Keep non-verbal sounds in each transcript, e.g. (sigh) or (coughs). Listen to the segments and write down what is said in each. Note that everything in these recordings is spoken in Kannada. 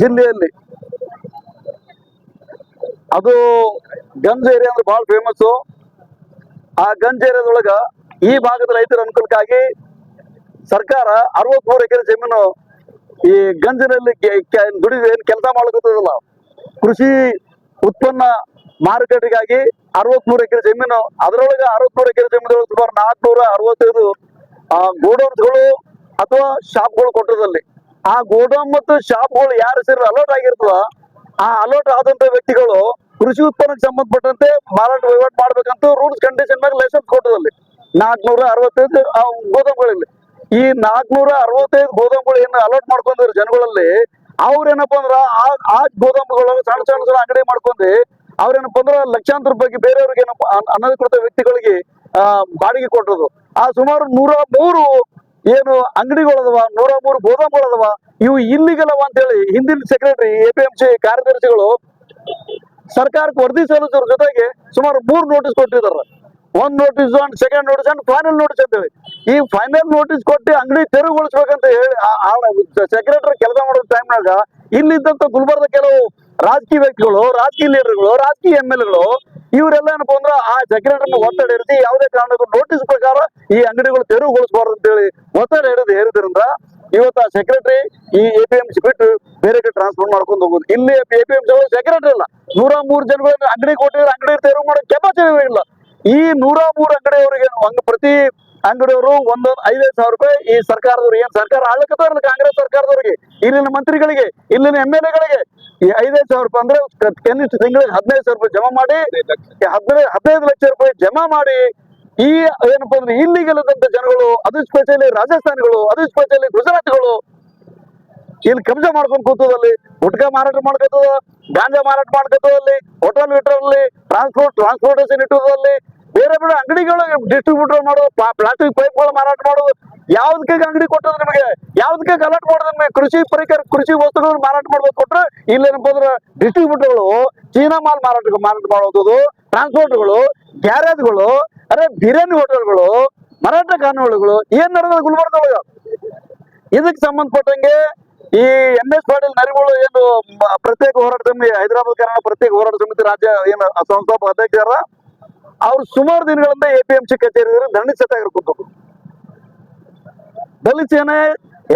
ಜಿಲ್ಲೆಯಲ್ಲಿ ಅದು ಗಂಜ್ ಏರಿಯಾ ಅಂದ್ರೆ ಬಹಳ ಫೇಮಸ್ ಆ ಗಂಜ್ ಏರಿಯಾದೊಳಗ ಈ ಭಾಗದ ರೈತರ ಅನುಕೂಲಕ್ಕಾಗಿ ಸರ್ಕಾರ ಅರವತ್ಮೂರು ಎಕರೆ ಜಮೀನು ಈ ಗಂಜಿನಲ್ಲಿ ದುಡಿದು ಏನ್ ಕೆಲಸ ಮಾಡ್ಕೊತದಲ್ಲ ಕೃಷಿ ಉತ್ಪನ್ನ ಮಾರುಕಟ್ಟೆಗಾಗಿ ಅರವತ್ಮೂರು ಎಕರೆ ಜಮೀನು. ಅದರೊಳಗ ಅರವತ್ಮೂರು ಎಕರೆ ಜಮೀನು ಸುಮಾರು ನಾಲ್ಕುನೂರ ಅರವತ್ತೈದು ಗೋಡೌನ್ಸ್ಗಳು ಅಥವಾ ಶಾಪ್ಗಳು ಕೊಟ್ಟದಲ್ಲಿ ಆ ಗೋಡೌನ್ ಮತ್ತು ಶಾಪ್ಗಳು ಯಾರ ಹೆಸರು ಅಲರ್ಟ್ ಆಗಿರ್ತದ, ಆ ಅಲರ್ಟ್ ಆದಂತ ವ್ಯಕ್ತಿಗಳು ಕೃಷಿ ಉತ್ಪನ್ನಕ್ಕೆ ಸಂಬಂಧಪಟ್ಟಂತೆ ಮಾರಾಟ ವಹಿವಾಟು ಮಾಡ್ಬೇಕಂತ ರೂಲ್ಸ್ ಕಂಡೀಷನ್ ಮೇಲೆ ಲೈಸೆನ್ಸ್ ಕೊಟ್ಟದಲ್ಲಿ ನಾಲ್ಕನೂರ ಅರವತ್ತೈದು, ಆ, ಗೋದಾಮುಗಳಲ್ಲಿ. ಈ ನಾಲ್ಕನೂರ ಅರವತ್ತೈದು ಗೋದಾಮುಗಳು ಏನು ಅಲರ್ಟ್ ಮಾಡ್ಕೊಂಡಿದ್ರು ಜನಗಳಲ್ಲಿ, ಅವ್ರೇನಪ್ಪ ಅಂದ್ರ, ಆ ಗೋದಾಮುಗಳು ಸಣ್ಣ ಸಣ್ಣ ಸಣ್ಣ ಅಂಗಡಿ ಮಾಡ್ಕೊಂಡು, ಅವ್ರೇನಪ್ಪ ಅಂದ್ರ ಲಕ್ಷಾಂತರ ಬಗ್ಗೆ ಬೇರೆಯವ್ರಿಗೆ ಏನಪ್ಪ ಅನ್- ಅನಧಿಕೃತ ವ್ಯಕ್ತಿಗಳಿಗೆ ಬಾಡಿಗೆ ಕೊಟ್ಟರು ಆ ಸುಮಾರು ನೂರ ಮೂರು ಏನು ಅಂಗಡಿಗಳದವ ನೂರ ಮೂರು ಗೋದಾಮುಗಳದವ ಇವು ಇಲ್ಲಿಗಲ್ಲವ ಅಂತ ಹೇಳಿ ಹಿಂದಿನ secretary A P M C ಕಾರ್ಯದರ್ಶಿಗಳು ಸರ್ಕಾರಕ್ಕೆ ವರದಿ ಸಲ್ಲಿಸೋರ ಜೊತೆಗೆ ಸುಮಾರು ಮೂರು ನೋಟಿಸ್ ಕೊಟ್ಟಿದ್ದಾರೆ. ಒಂದ್ notice and second notice and final notice ಅಂತ ಹೇಳಿ ಈ ಫೈನಲ್ ನೋಟಿಸ್ ಕೊಟ್ಟು ಅಂಗಡಿ ತೆರವುಗೊಳಿಸ್ಬೇಕಂತ ಹೇಳಿ ಸೆಕ್ರೆಟರಿ ಕೆಲಸ ಮಾಡೋ ಟೈಮ್ನಾಗ ಇಲ್ಲಿದ್ದಂತ ಗುಲ್ಬರ್ಗ ಕೆಲವು ರಾಜಕೀಯ ವ್ಯಕ್ತಿಗಳು, ರಾಜಕೀಯ ಲೀಡರ್ಗಳು, ರಾಜಕೀಯ ಎಂ ಎಲ್ ಎಗಳು ಇವರೆಲ್ಲ ಏನಪ್ಪ ಅಂದ್ರ ಆ ಸೆಕ್ರೆಟರಿ ಒತ್ತಡ ಇರಿಸಿ ಯಾವುದೇ ಕಾರಣಕ್ಕೂ ನೋಟಿಸ್ ಪ್ರಕಾರ ಈ ಅಂಗಡಿಗಳು ತೆರವುಗೊಳಿಸಬಾರ್ದು ಅಂತೇಳಿ ಒತ್ತಡ ಹಿಡಿದು ಹೇರಿದ್ರಿಂದ ಇವತ್ತು ಆ ಸೆಕ್ರೆಟರಿ ಈ ಎ ಪಿ ಎಂ ಸಿ ಬಿಟ್ಟು ಬೇರೆ ಕಡೆ ಟ್ರಾನ್ಸ್ಫರ್ ಮಾಡ್ಕೊಂಡು ಹೋಗುದು. ಇಲ್ಲಿ A P M C secretary ಇಲ್ಲ ನೂರ ಮೂರು ಜನಗಳನ್ನ ಅಂಗಡಿ ಕೊಟ್ಟಿದ್ರೆ ಅಂಗಡಿ ತೆರವು ಮಾಡೋ ಕೆಪಾಸಿಟಿ ಇಲ್ಲ. ಈ ನೂರ ಮೂರು ಅಂಗಡಿಯವರಿಗೆ ಒಂದು ಪ್ರತಿ ಅಂಗಡಿಯವರು ಒಂದೊಂದು ಐದೈದು ಸಾವಿರ ರೂಪಾಯಿ ಈ ಸರ್ಕಾರದವ್ರು ಏನ್ ಸರ್ಕಾರ ಆಳ್ಕತ್ತಾರಲ್ಲ ಕಾಂಗ್ರೆಸ್ ಸರ್ಕಾರದವ್ರಿಗೆ? ಇಲ್ಲಿನ ಮಂತ್ರಿಗಳಿಗೆ, ಇಲ್ಲಿನ ಎಂ ಎಲ್ ಎಗಳಿಗೆ ಈ ಐದೈದು ಸಾವಿರ ರೂಪಾಯಿ ಅಂದ್ರೆ ಕನಿಷ್ಠ ತಿಂಗಳಿಗೆ ಹದಿನೈದು ಸಾವಿರ ರೂಪಾಯಿ ಜಮಾ ಮಾಡಿ ಹದಿನೈದು ಹದಿನೈದು ಲಕ್ಷ ರೂಪಾಯಿ ಜಮಾ ಮಾಡಿ ಈ ಏನಪ್ಪಾ ಅಂದ್ರೆ ಇಲ್ಲಿಗೆಲ್ಲದಂತ ಜನಗಳು ಅದು ಸ್ಪೆಷಲಿ ರಾಜಸ್ಥಾನಿಗಳು ಅದು ಸ್ಪೆಷಲಿ ಗುಜರಾತ್ಗಳು ಇಲ್ಲಿ ಕಬ್ಜಾ ಮಾಡ್ಕೊಂಡು ಕೂತದಲ್ಲಿ ಗುಟ್ಕಾ ಮಾರಾಟ ಮಾಡ್ಕೋತದ ಗಾಂಜಾ ಮಾರಾಟ ಮಾಡ್ಕೋತದಲ್ಲಿ ಹೋಟೆಲ್ ವಿಟ್ರಲ್ಲಿ ಟ್ರಾನ್ಸ್ಪೋರ್ಟ್ ಟ್ರಾನ್ಸ್ಪೋರ್ಟೇಷನ್ ಇಟ್ಟದಲ್ಲಿ ಬೇರೆ ಬೇರೆ ಅಂಗಡಿಗಳು ಡಿಸ್ಟ್ರಿಬ್ಯೂಟರ್ ಮಾಡೋದು ಪ್ಲಾಸ್ಟಿಕ್ ಪೈಪ್ಗಳು ಮಾರಾಟ ಮಾಡೋದು ಯಾವ್ದಕ್ಕೆ ಅಂಗಡಿ ಕೊಟ್ಟದ ನಿಮಗೆ? ಯಾವ್ದಕ್ಕೆ ಅಲರ್ಟ್ ಮಾಡೋದು ನಿಮಗೆ? ಕೃಷಿ ಪರಿಕರ ಕೃಷಿ ವಸ್ತುಗಳನ್ನ ಮಾರಾಟ ಮಾಡ್ಬೇಕು ಕೊಟ್ರೆ ಇಲ್ಲೇನಪ್ಪ ಅಂದ್ರೆ ಡಿಸ್ಟ್ರಿಬ್ಯೂಟರ್ಗಳು ಚೀನಾ ಮಾಲ್ ಮಾರಾಟ ಮಾರಾಟ ಮಾಡೋದು ಟ್ರಾನ್ಸ್ಪೋರ್ಟ್ಗಳು ಗ್ಯಾರೇಜ್ಗಳು ಅರೆ ಬಿರಿಯಾನಿ ಹೋಟೆಲ್ಗಳು ಮರಾಠ ಕಾನೂನುಗಳು, ಏನ್ ನಡೆದ ಗುಲ್ಬರ್ಗ ಇದಕ್ಕೆ ಸಂಬಂಧಪಟ್ಟಂಗೆ ಈ ಎಂ ಎಸ್ ಪಾಟೀಲ್ ನರಿಗಳು ಏನು ಪ್ರತ್ಯೇಕ ಹೋರಾಟ ಸಮಿತಿ, ಹೈದರಾಬಾದ್ ಕರ್ನಾಟಕ ಪ್ರತ್ಯೇಕ ಹೋರಾಟ ಸಮಿತಿ ರಾಜ್ಯ ಏನು ಸಂಸ್ಥಾಪಕ ಅಧ್ಯಕ್ಷರ ಅವ್ರು ಸುಮಾರು ದಿನಗಳಿಂದ ಎ ಪಿ ಎಂ ಸಿ ಕಚೇರಿ ದಂಡ ಸತ್ಯಾಗ್ರಹ ದಲಿತ ಸೇನೆ,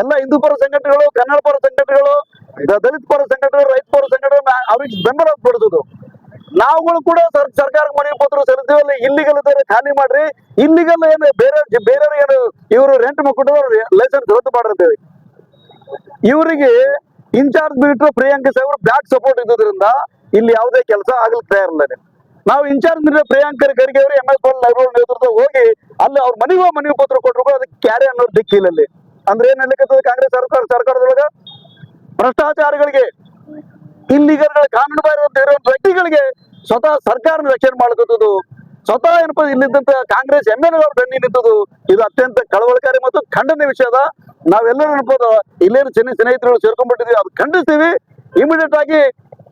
ಎಲ್ಲ ಹಿಂದೂ ಪರ ಸಂಘಟನೆಗಳು, ಕನ್ನಡ ಪರ ಸಂಘಟನೆಗಳು ದಲಿತ ಪರ ಸಂಘಟನೆಗಳು, ರೈತ ಪರ ಸಂಘಟನೆ ಅವ್ರಿಗೆ ಬೆಂಬಲ ಪಡೆದದು ನಾವುಗಳು ಕೂಡ ಸರ್, ಸರ್ಕಾರಕ್ಕೆ ಮನವಿ ಪತ್ರ ಸಲ್ಲಿಸ್ತೀವಲ್ಲ ಇಲ್ಲಿಗಲ್ ಇದ್ದಾರೆ ಖಾಲಿ ಮಾಡ್ರಿ. ಇಲ್ಲಿಗೆಲ್ಲ ಏನು, ಬೇರೆ ಬೇರೆಯವ್ರಿಗೆ ಏನು, ಇವರು ರೆಂಟ್ ಮಕ್ಕಳು ಲೈಸೆನ್ಸ್ ರದ್ದು ಮಾಡಿರ್ತೇವೆ ಇವರಿಗೆ ಇನ್ಚಾರ್ಜ್ ಬಿಟ್ರು ಪ್ರಿಯಾಂಕ ಸಾಹೇಬ್ರು ಬ್ಯಾಕ್ ಸಪೋರ್ಟ್ ಇದ್ದುದರಿಂದ ಇಲ್ಲಿ ಯಾವುದೇ ಕೆಲಸ ಆಗ್ಲಿಕ್ಕೆ ತಯಾರಿಲ್ಲ. ನಾವು ಇನ್ಚಾರ್ಜ್ ಮಿನಿಸ್ಟರ್ ಪ್ರಿಯಾಂಕ ಖರ್ಗೆ ಅವರು ಎಂ ಎಸ್ ನಗರ ನೇತೃತ್ವ ಹೋಗಿ ಅಲ್ಲಿ ಅವ್ರ ಮನೆಗೂ ಮನವಿ ಪತ್ರ ಕೊಟ್ಟರು ಕೂಡ ಅದಕ್ಕೆ ಕ್ಯಾರೆ ಅನ್ನೋದು ದಿಕ್ಕಿಲ್ಲ ಅಂದ್ರೆ ಏನ್ ಹೇಳಕತ್ತದ ಕಾಂಗ್ರೆಸ್ ಸರ್ಕಾರ, ಸರ್ಕಾರದೊಳಗ ಭ್ರಷ್ಟಾಚಾರಗಳಿಗೆ ಇಲ್ಲಿಗರ್ಗಳ ಕಾನೂನು ಬಾಹಿರ ವ್ಯಕ್ತಿಗಳಿಗೆ ಸ್ವತಃ ಸರ್ಕಾರನ ರಕ್ಷಣೆ ಮಾಡ್ಕೊತದು ಸ್ವತಃ ಏನಪ್ಪ ಇಲ್ಲಿದ್ದಂತ ಕಾಂಗ್ರೆಸ್ ಎಂ ಎಲ್ ಅವ್ರ ಬೆನ್ನಿ ನಿಂತದ್ದು. ಇದು ಅತ್ಯಂತ ಕಳವಳಕಾರಿ ಮತ್ತು ಖಂಡನೀಯ ವಿಷಯದ ನಾವೆಲ್ಲರೂ ನೆನಪದ ಇಲ್ಲೇನು ಚೆನ್ನ ಸ್ನೇಹಿತರು ಸೇರ್ಕೊಂಡ್ಬಿಟ್ಟಿದ್ವಿ ಅದು ಖಂಡಿಸ್ತೀವಿ. ಇಮಿಡಿಯೇಟ್ ಆಗಿ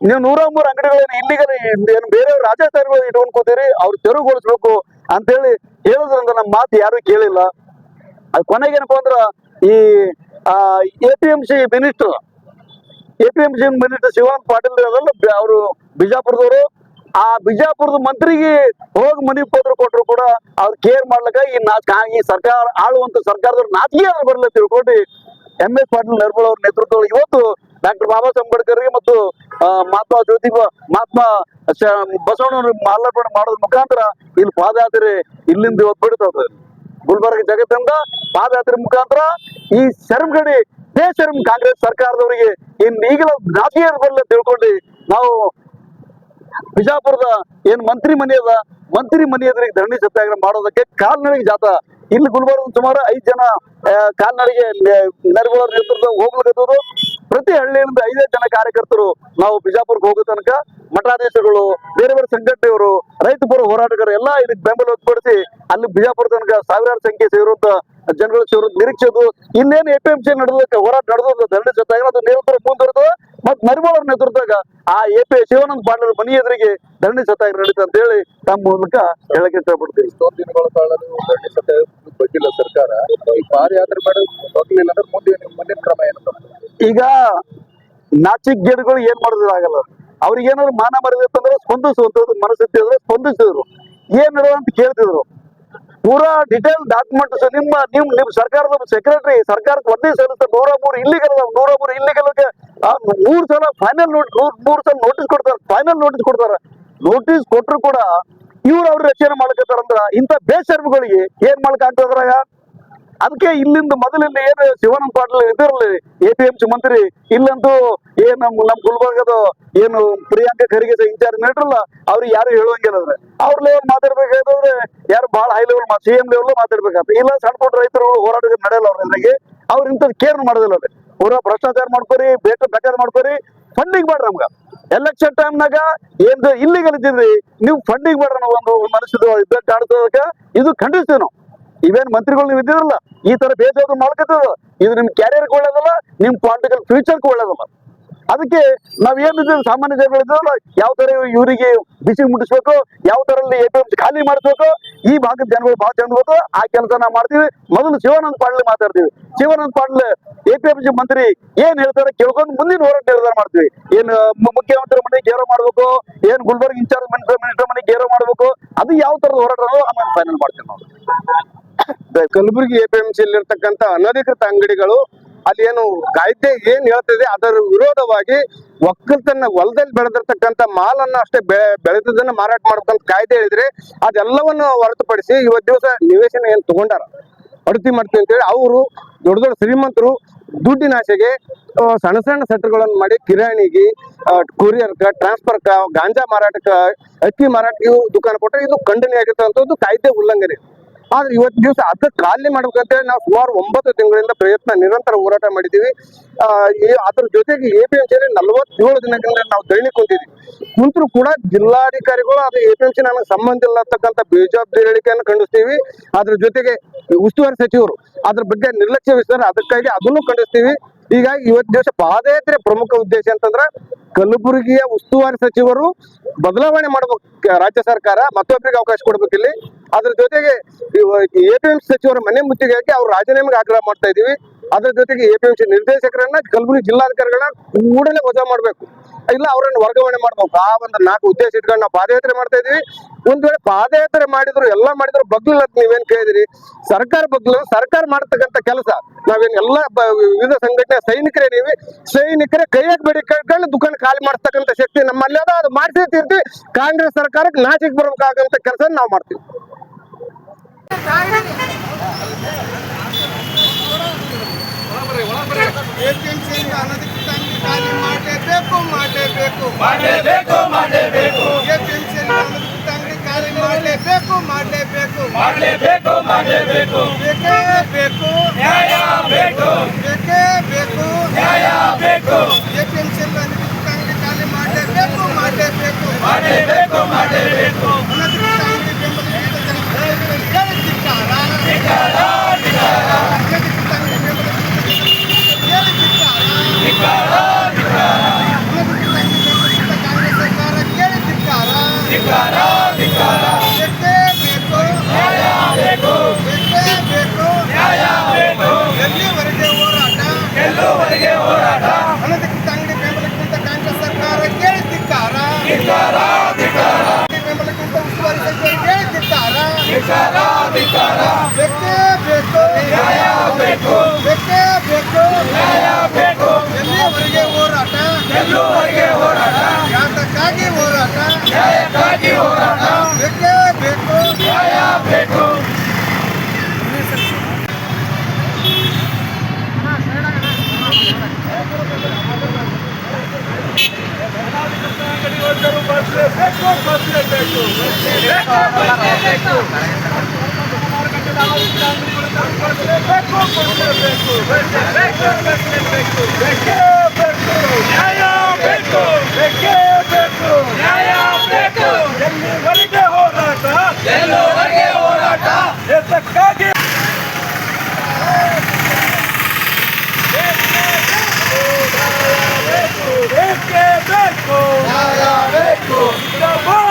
ನೀವು ನೂರ ಮೂರು ಅಂಗಡಿಗಳೇನು ಇಲ್ಲಿಗಲ್ ಏನು ಬೇರೆ ರಾಜಸ್ಥಾನಿಗಳು ಇಟ್ಕೊಂಡು ಕೂತೀರಿ, ಅವ್ರು ತೆರವುಗೊಳಿಸ್ಬೇಕು ಅಂತೇಳಿ ಹೇಳೋದ್ರಿಂದ ನಮ್ಮ ಮಾತು ಯಾರು ಕೇಳಿಲ್ಲ. ಅದ್ ಕೊನೆಗೇನಪ್ಪ ಅಂದ್ರ ಈ A P M C minister, A P M C minister Shivanand Patil ಇರೋದಲ್ಲ ಅವರು ಬಿಜಾಪುರದವರು. ಆ ಬಿಜಾಪುರದ ಮಂತ್ರಿಗೆ ಹೋಗಿ ಮನಿ ಪತ್ರ ಕೊಟ್ಟರು ಕೂಡ ಅವ್ರು ಕೇರ್ ಮಾಡ್ಲಕ ಈ ನಾ ಕಾ- ಈ ಸರ್ಕಾರ ಆಳುವಂತ ಸರ್ಕಾರದವ್ರು ಆದ್ರೂ ಬರಲ್ಲ ತಿಳ್ಕೊಂಡು ಎಂ ಎಸ್ ಪಾಟೀಲ್ ನರ್ಮಲ್ ಅವ್ರ ನೇತೃತ್ವದಲ್ಲಿ ಇವತ್ತು ಡಾಕ್ಟರ್ ಬಾಬಾ ಸಾಹೇಬ್ ಅಂಬೇಡ್ಕರ್ಗೆ ಮತ್ತು ಮಹಾತ್ಮ ಜ್ಯೋತಿ ಮಹಾತ್ಮ ಬಸವಣ್ಣವ್ರ ಮಾಲಾರ್ಪಣೆ ಮಾಡೋದ್ರ ಮುಖಾಂತರ ಇಲ್ಲಿ ಪಾದಯಾತ್ರೆ ಇಲ್ಲಿಂದ ಇವತ್ತು ಗುಲ್ಬರ್ಗ ಜಗತ್ತಿಂದ ಪಾದಯಾತ್ರೆ ಮುಖಾಂತರ ಈ ಶರ್ಮಗಡಿ ಬೇಶರ್ಮ್ ಕಾಂಗ್ರೆಸ್ ಸರ್ಕಾರದವರಿಗೆ ಇನ್ ಈಗಲೂ ರಾಜಕೀಯ ಬರಲ್ಲ ತಿಳ್ಕೊಂಡು ನಾವು ಬಿಜಾಪುರದ ಏನ್ ಮಂತ್ರಿ ಮನೆ ಅದ ಮಂತ್ರಿ ಮನೆ ಎದುರಿಗೆ ಧರಣಿ ಸತ್ಯಾಗ್ರಹ ಮಾಡೋದಕ್ಕೆ ಕಾಲ್ನಡಿಗೆ ಜಾತ ಇಲ್ಲಿ ಗುಲ್ಬರ್ಗ ಸುಮಾರು ಐದು ಜನ ಕಾಲ್ನಡಿಗೆ ನರಿಗಳ ನೇತೃತ್ವ ಹೋಗ್ಲಿಕ್ಕೆ ಪ್ರತಿ ಹಳ್ಳಿಯಿಂದ ಐದೇ ಜನ ಕಾರ್ಯಕರ್ತರು ನಾವು ಬಿಜಾಪುರಕ್ಕೆ ಹೋಗೋ ತನಕ ಮಠಾಧೀಶಗಳು ಬೇರೆ ಬೇರೆ ಸಂಘಟನೆಯವರು ರೈತ ಪರ ಹೋರಾಟಗಾರರು ಎಲ್ಲ ಇದಕ್ಕೆ ಬೆಂಬಲ ವ್ಯಕ್ತಪಡಿಸಿ ಅಲ್ಲಿ ಬಿಜಾಪುರ ತನಕ ಸಾವಿರಾರು ಸಂಖ್ಯೆ ಸೇರುವಂತ ಜನಗಳು ಸೇರುವಂತ ನಿರೀಕ್ಷೆದು ಇನ್ನೇನು ಎಪಿಎಂಸಿ ನಡೆದಕ್ಕೆ ಹೋರಾಟ ನಡೆದ ಧರಣಿ ಸತ್ಯಾಗ್ರಹ ಅದು ಮುಂದುವರೆದು ಮತ್ ನರಿಬೋಳರ ನೇತೃತ್ವದಾಗ ಆ ಎ ಪಿ ಶಿವಾನಂದ ಪಾಟೀಲ್ ಮನಿ ಎದುರಿಗೆ ಧರಣಿ ಸತ್ಯಾಗ್ರಹ ನಡೀತು ಅಂತ ಹೇಳಿ ತಮ್ಮ ಮೂಲಕ ಹೇಳಕ್ಕೆ ಇಷ್ಟಪಡ್ತೀವಿ ದಿನಗಳ ಕಾಲ ದಂಡಿ ಸತ್ಯ ಬಗ್ಗಿಲ್ಲ ಸರ್ಕಾರ. ಈ ಪಾದಯಾತ್ರೆ ಮಾಡಿ ಹೋಗ್ಲಿಲ್ಲ ಅಂದ್ರೆ ಮುಂದೆ ಮುಂದಿನ ಕ್ರಮ ಏನು ಈಗ ನಾಚಿಕ್ ಗಿಡಗಳು ಏನ್ ಮಾಡಿದ್ರು ಆಗಲ್ಲ. ಅವ್ರಿಗೆ ಏನಾದ್ರು ಮಾನ ಮರಿದಿತ್ತಂದ್ರೆ ಸ್ಪಂದಿಸುವಂತದ್ದು ಮನಸ್ಥಿತಿ ಅಂದ್ರೆ ಸ್ಪಂದಿಸಿದ್ರು. ಏನ್ ಅಂತ ಕೇಳ್ತಿದ್ರು. ಪೂರಾ ಡಿಟೇಲ್ ಡಾಕ್ಯುಮೆಂಟ್ ನಿಮ್ಮ, ನಿಮ್ ನಿಮ್ ಸರ್ಕಾರದ ಸೆಕ್ರೆಟರಿ ಸರ್ಕಾರಕ್ಕೆ ವರದಿ ಸಲ್ಲಿಸ್ತ ನೂರ ಮೂರು ಇಲ್ಲಿಗಲ್ ನೂರ ಮೂರು ಇಲ್ಲಿಗಲ್ ಮೂರ್ ಸಲ ಫೈನಲ್ ಮೂರ್ ಸಲ ನೋಟಿಸ್ ಕೊಡ್ತಾರೆ ಫೈನಲ್ ನೋಟಿಸ್ ಕೊಡ್ತಾರೆ. ನೋಟಿಸ್ ಕೊಟ್ರು ಕೂಡ ಇವ್ರು ಅವ್ರು ರಕ್ಷಣೆ ಮಾಡ್ಕತ್ತಾರಂದ್ರ ಇಂಥ ಬೇಸರ್ಮಿಗಳಿಗೆ ಏನ್ ಮಾಡಕ್ ಆಗ್ತದ್ರಾಗ? ಅದಕ್ಕೆ ಇಲ್ಲಿಂದ ಮೊದಲಿಂದ ಏನು ಶಿವನಂದ ಪಾಟೀಲ್ ಇದಿರಲಿ ಎ ಪಿ ಎಂ ಸಿ ಮಂತ್ರಿ, ಇಲ್ಲಂತೂ ಏನ್ ನಮ್ ನಮ್ ಗುಲ್ಬರ್ಗದ ಏನು ಪ್ರಿಯಾಂಕ ಖರ್ಗೆ ಇನ್ಚಾರ್ಜ್ ನೀಡ್ರಲ್ಲ, ಅವ್ರಿಗೆ ಯಾರು ಹೇಳುವಂಗಿಲ್ಲ ಅವ್ರ. ಲೆವೆಲ್ ಮಾತಾಡ್ಬೇಕಾದ್ರೆ ಯಾರು ಬಹಳ high level C M level ಮಾತಾಡ್ಬೇಕಾಗ್ತದೆ. ಇಲ್ಲ ಸಣ್ಣ ಪುಟ್ಟ ರೈತರು ಹೋರಾಟ ನಡೆಯಲ್ಲ ಅವ್ರಿಗೆ ಅವ್ರ ಇಂಥದ್ದು ಕೇರ್ ಮಾಡೋದಿಲ್ಲ ಅವ್ರು. ಅವ್ರ ಭ್ರಷ್ಟಾಚಾರ ಮಾಡ್ಕೋರಿ ಬೇಕ ಬೇಕಾದ್ ಮಾಡ್ಕೋರಿ ಫಂಡಿಂಗ್ ಮಾಡ್ರಿ ನಮ್ಗ. ಎಲೆಕ್ಷನ್ ಟೈಮ್ನಾಗ ಏನ್ ಇಲ್ಲಿಗಲ್ ಇದ್ದಿದ್ರಿ, ನೀವು ಫಂಡಿಂಗ್ ಮಾಡ್ರಿ ನಾವು ಒಂದು ಮನಸ್ಸಿದ ಇದ್ದ ಇದು ಖಂಡಿಸ್ತೀವಿ ನಾವು ಇವೇನ್ ಮಂತ್ರಿಗಳು ನೀವು ಇದ್ದಿರಲ್ಲ ಈ ತರ ಬೇಜವಾಬ್ದಾರಿ ಮಾಡ್ಕೊತದ ಇದು ನಿಮ್ ಕ್ಯಾರಿಯರ್ ಒಳ್ಳೇದಲ್ಲ, ನಿಮ್ ಪಾಲಿಟಿಕಲ್ ಫ್ಯೂಚರ್ ಒಳ್ಳೇದಲ್ಲ. ಅದಕ್ಕೆ ನಾವ್ ಏನಿದ್ದೀವಿ ಸಾಮಾನ್ಯ ಜನಗಳಿದ್ರು ಯಾವ ತರ ಇವರಿಗೆ ಬಿಸಿ ಮುಟ್ಟಿಸ್ಬೇಕು, ಯಾವ ತರ ಎ ಪಿ ಎಂ ಖಾಲಿ ಮಾಡಿಸ್ಬೇಕು, ಈ ಭಾಗದ ಜನಗಳು ಬಹಳ ಚಂದ ಆ ಕೆಲಸ ನಾವು ಮಾಡ್ತೀವಿ. ಮೊದಲು ಶಿವಾನಂದ ಪಾಟೀಲ್ ಮಾತಾಡ್ತೀವಿ. Shivanand Patil A P M C ಮಂತ್ರಿ ಏನ್ ಹೇಳ್ತಾರೆ ಕೇಳ್ಕೊಂಡು ಮುಂದಿನ ಹೋರಾಟ ನಿರ್ಧಾರ ಮಾಡ್ತೀವಿ. ಏನ್ ಮುಖ್ಯಮಂತ್ರಿ ಮನೆಗೆ ಗೇರೋ ಮಾಡ್ಬೇಕು, ಏನ್ ಗುಲ್ಬರ್ಗ ಇನ್ಚಾರ್ಜ್ ಮಿನಿಸ್ಟರ್ ಮನೆಗೆ ಗೇರೋ ಮಾಡ್ಬೇಕು, ಅದು ಯಾವ ತರದ ಹೋರಾಟ ಆಮೇಲೆ ಫೈನಲ್ ಮಾಡ್ತೀವಿ ನಾವು. (coughs) ಕಲಬುರಗಿ ಎಪಿಎಂಸಿ ಇರ್ತಕ್ಕಂಥ ಅನಧಿಕೃತ ಅಂಗಡಿಗಳು ಅಲ್ಲಿ ಏನು ಕಾಯ್ದೆ ಏನ್ ಹೇಳ್ತಿದೆ, ಅದರ ವಿರೋಧವಾಗಿ ಒಕ್ಕಲ್ತನ ಹೊಲದಲ್ಲಿ ಬೆಳೆದಿರ್ತಕ್ಕಂಥ ಮಾಲನ್ನ ಅಷ್ಟೇ ಬೆ ಬೆಳೆದದನ್ನ ಮಾರಾಟ ಮಾಡ್ಬೇಕಂತ ಕಾಯ್ದೆ ಹೇಳಿದ್ರೆ ಅದೆಲ್ಲವನ್ನು ಹೊರತುಪಡಿಸಿ ಇವತ್ತು ದಿವಸ ನಿವೇಶನ ಏನ್ ತಗೊಂಡಾರ? ಅಡತಿ ಮಾಡ್ತೀವಿ ಅಂತೇಳಿ ಅವರು ದೊಡ್ಡ ದೊಡ್ಡ ಶ್ರೀಮಂತರು ದುಡ್ಡಿನ ಆಸೆಗೆ ಸಣ್ಣ ಸಣ್ಣ ಸೆಟ್ಗಳನ್ನು ಮಾಡಿ ಕಿರಾಣಿಗೆ ಕೊರಿಯರ್ಕ ಟ್ರಾನ್ಸ್ಫರ್ಕ ಗಾಂಜಾ ಮಾರಾಟಕ್ಕ, ಅಕ್ಕಿ ಮಾರಾಟಕ್ಕೆ ದುಕಾನ ಕೊಟ್ಟರೆ ಇದು ಖಂಡನೆ ಆಗಿರ್ತಕ್ಕಂಥದ್ದು ಕಾಯ್ದೆ ಉಲ್ಲಂಘನೆ. ಆದ್ರೆ ಇವತ್ತು ದಿವಸ ಅದ ಖಾಲಿ ಮಾಡ್ಬೇಕಂತೇಳಿ ನಾವು ಸುಮಾರು ಒಂಬತ್ತು ತಿಂಗಳಿಂದ ಪ್ರಯತ್ನ ನಿರಂತರ ಹೋರಾಟ ಮಾಡಿದೀವಿ ಅದ್ರ ಜೊತೆಗೆ ಎ ಪಿ ಎಂ ಸಿ ನಲವತ್ತೇಳು ದಿನಗಳಿಂದ ನಾವು ದೈನಿಕ ಕುಂತಿದ್ವಿ. ಕುಂತರು ಕೂಡ ಜಿಲ್ಲಾಧಿಕಾರಿಗಳು ಅದು ಎ ಪಿ ಎಂ ಸಿ ನನಗೆ ಸಂಬಂಧ ಇಲ್ಲ ಅಂತಕ್ಕಂಥ ಬೇಜವಾಬ್ದಾರಿ ಹೇಳಿಕೆಯನ್ನು ಖಂಡಿಸ್ತೀವಿ. ಅದ್ರ ಜೊತೆಗೆ ಉಸ್ತುವಾರಿ ಸಚಿವರು ಅದ್ರ ಬಗ್ಗೆ ನಿರ್ಲಕ್ಷ್ಯ ವಹಿಸ್ತಾರೆ ಅದಕ್ಕಾಗಿ ಅದನ್ನು ಖಂಡಿಸ್ತೀವಿ. ಹೀಗಾಗಿ ಇವತ್ತು ದಿವಸ ಪಾದಯಾತ್ರೆ ಪ್ರಮುಖ ಉದ್ದೇಶ ಅಂತಂದ್ರೆ ಕಲಬುರಗಿಯ ಉಸ್ತುವಾರಿ ಸಚಿವರು ಬದಲಾವಣೆ ಮಾಡಬೇಕು ರಾಜ್ಯ ಸರ್ಕಾರ ಮತ್ತೊಬ್ಬರಿಗೆ ಅವಕಾಶ ಕೊಡ್ಬೇಕು ಇಲ್ಲಿ. ಅದ್ರ ಜೊತೆಗೆ ಎ ಪಿ ಎಂ ಸಚಿವರ ಮನೆ ಮುತ್ತಿಗೆ ಹಾಕಿ ಅವ್ರು ರಾಜೀನಾಮೆಗೆ ಆಗ್ರಹ ಮಾಡ್ತಾ ಇದೀವಿ. ಅದ್ರ ಜೊತೆಗೆ ಎ ಪಿ ಎಂ ಸಿ ನಿರ್ದೇಶಕರನ್ನ ಕಲಬುರಗಿ ಜಿಲ್ಲಾಧಿಕಾರಿಗಳನ್ನ ಕೂಡಲೇ ವಜಾ ಮಾಡ್ಬೇಕು. ಇಲ್ಲ, ಅವರನ್ನ ವರ್ಗಾವಣೆ ಮಾಡ್ಬೇಕು. ಆ ಒಂದು ನಾಲ್ಕು ಉದ್ದೇಶ ಇಟ್ಕೊಂಡು ನಾವು ಪಾದಯಾತ್ರೆ ಮಾಡ್ತಾ ಇದೀವಿ. ಒಂದ್ ವೇಳೆ ಪಾದಯಾತ್ರೆ ಮಾಡಿದ್ರು, ಎಲ್ಲ ಮಾಡಿದ್ರು, ಬಗ್ಲಿಲ್ಲ ನೀವೇನ್ ಕೇಳಿದಿರಿ? ಸರ್ಕಾರ ಬಗ್ಲು, ಸರ್ಕಾರ ಮಾಡತಕ್ಕಂತ ಕೆಲಸ. ನಾವೇನ್ ಎಲ್ಲ ವಿವಿಧ ಸಂಘಟನೆ ಸೈನಿಕರೇ ನೀವಿ ಸೈನಿಕರೇ ಕೈಯಾಗ ಬಡಿ ಕಳ್ಕೊಂಡು ದುಕಾನ್ ಖಾಲಿ ಮಾಡ್ತಕ್ಕಂಥ ಶಕ್ತಿ ನಮ್ಮಲ್ಲಿ ಅದ. ಅದು ಮಾಡಿಸಿ ತೀರ್ತಿ. ಕಾಂಗ್ರೆಸ್ ಸರ್ಕಾರಕ್ಕೆ ನಾಚಿಕ್ ಬರ್ಬೇಕಾಗಂತ ಕೆಲಸ ನಾವು ಮಾಡ್ತೀವಿ. ಏಜೆನ್ಸಿಯಿಂದ ಅನಧಿಕೃತ ಅಂಗಡಿ ಖಾಲಿ ಮಾಡಲೇಬೇಕು ಮಾಡಲೇಬೇಕು ಮಾಡಲೇಬೇಕು ಮಾಡಲೇಬೇಕು ಏಜೆನ್ಸಿಯಿಂದ ಅನಧಿಕೃತ ಅಂಗಡಿ ಖಾಲಿ ಮಾಡಲೇಬೇಕು ಮಾಡಲೇಬೇಕು ಮಾಡಲೇಬೇಕು ಮಾಡಲೇಬೇಕು ಬೇಕೇ ಬೇಕು. ನ್ಯಾಯ ಬೇಕು. ಬೇಕೇ ಬೇಕು. ನ್ಯಾಯ ಬೇಕು. ಏಜೆನ್ಸಿಯಿಂದ ಅನಧಿಕೃತ ಅಂಗಡಿ ಖಾಲಿ ಮಾಡಲೇಬೇಕು ಮಾಡಲೇಬೇಕು ಮಾಡಲೇಬೇಕು ಮಾಡಲೇಬೇಕು ಅನಧಿಕೃತ ಬೆಂಬಲಿತ. ಧಿಕ್ಕಾರ, ಧಿಕ್ಕಾರ, ಅನಧಿಕೃತ ಅಂಗಡಿ ಬೆಂಬಲಿತ ಜನರಿಗೆ ಧಿಕ್ಕಾರ. ಧಿಕ್ಕಾರ, ಧಿಕ್ಕಾರ, ಅನಧಿಕೃತ ಅಂಗಡಿ ಬೆಂಬಲಿತ ಕಾಂಗ್ರೆಸ್ ಸರ್ಕಾರ ಕೇಳಿ ಧಿಕ್ಕಾರ. ಧಿಕ್ಕಾರ, ಧಿಕ್ಕಾರ. ಬೇಕೇ ಬೇಕು ನ್ಯಾಯ ಬೇಕು ಬೇಕೇ ಬೇಕು ನ್ಯಾಯ ಬೇಕು ಎಲ್ಲಿವರೆಗೆ ಹೋರಾಟ ಗೆಲ್ಲುವರೆಗೆ ಹೋರಾಟ. ಅಂಗಡಿ ಬೆಂಬಲಕ್ಕಿಂತ ಕಾಂಗ್ರೆಸ್ ಸರ್ಕಾರ ಕೇಳಿ ಧಿಕ್ಕಾರ ಬೆಂಬಲಕ್ಕಿಂತ ಉಸ್ತುವಾರಿ ಧಿಕ್ಕಾರ, ಧಿಕ್ಕಾರ. ಬೇಕೇ ಬೇಕು. ನ್ಯಾಯ ಬೇಕು. ಬೇಕೇ ಬೇಕು. ನ್ಯಾಯ ಬೇಕು. ಎಲ್ಲಿಯವರೆಗೆ ಹೋರಾಟ? ಎಲ್ಲೂವರೆಗೆ ಹೋರಾಟ? ಯಾತಕ್ಕಾಗಿ ಹೋರಾಟ? ನ್ಯಾಯಕ್ಕಾಗಿ ಹೋರಾಟ. ನ್ಯಾಯ ಬೇಕೇ ಬೇಕು